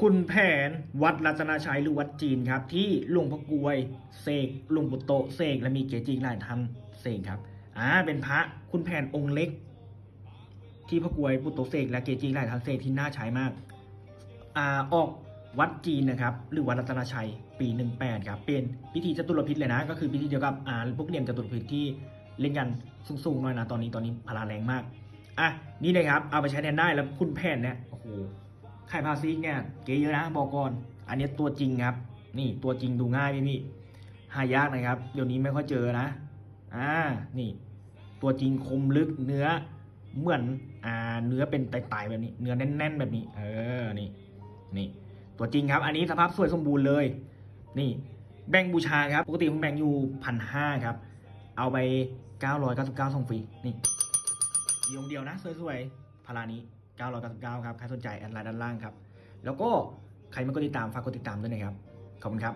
คุณแผนวัดรัตนาชัยหรือวัดจีนครับ ที่หลวงพ่อกวยเสกหลวงปู่โตเสกและมีเกจิหลายท่านเสกครับอ่าเป็นพระคุณแผนองค์เล็ก ที่พ่อกวยปุโตเสกและเกจิหลายท่านเสกที่น่าใช้มากอ่าออกวัดจีนนะครับ หรือวัดรัตนาชัยปี 18ครับเป็นพิธีจตุรพิษเลยนะ ก็คือพิธีเดียวกับอ่าพวกเหลี่ยมจตุรพิษที่เล่นกันสูงๆหน่อยนะตอนนี้ตอนนี้พลังแรงมากอะนี่เลยครับเอาไปใช้แทนได้แล้วคุณแผนเนี่ยโอ้โห ไข่พาซิกเนี่ยเก๋เยอะนะบอกก่อน อันนี้ตัวจริงครับ นี่ตัวจริงดูง่ายพี่พี่หายากนะครับ เดี๋ยวนี้ไม่ค่อยเจอนะ อ่า นี่ ตัวจริงคมลึกเนื้อเหมือน อ่า เนื้อเป็นไตๆแบบนี้ เนื้อแน่น ๆ แบบนี้ เออ นี่ นี่ ตัวจริงครับ อันนี้สภาพสวยสมบูรณ์เลย นี่ แบ่งบูชาครับ ปกติผมแบ่งอยู่พันห้าครับ เอาไปเก้าร้อยเก้าสิบเก้าส่งฟรี นี่มีองเดียวนะ สวยๆพารานี้ เก้าร้อยเก้าสิบเก้าครับ ใครสนใจแอดไลน์ด้านล่างครับ แล้วก็ใครไม่กดติดตาม ฝากกดติดตามด้วยนะครับ ขอบคุณครับ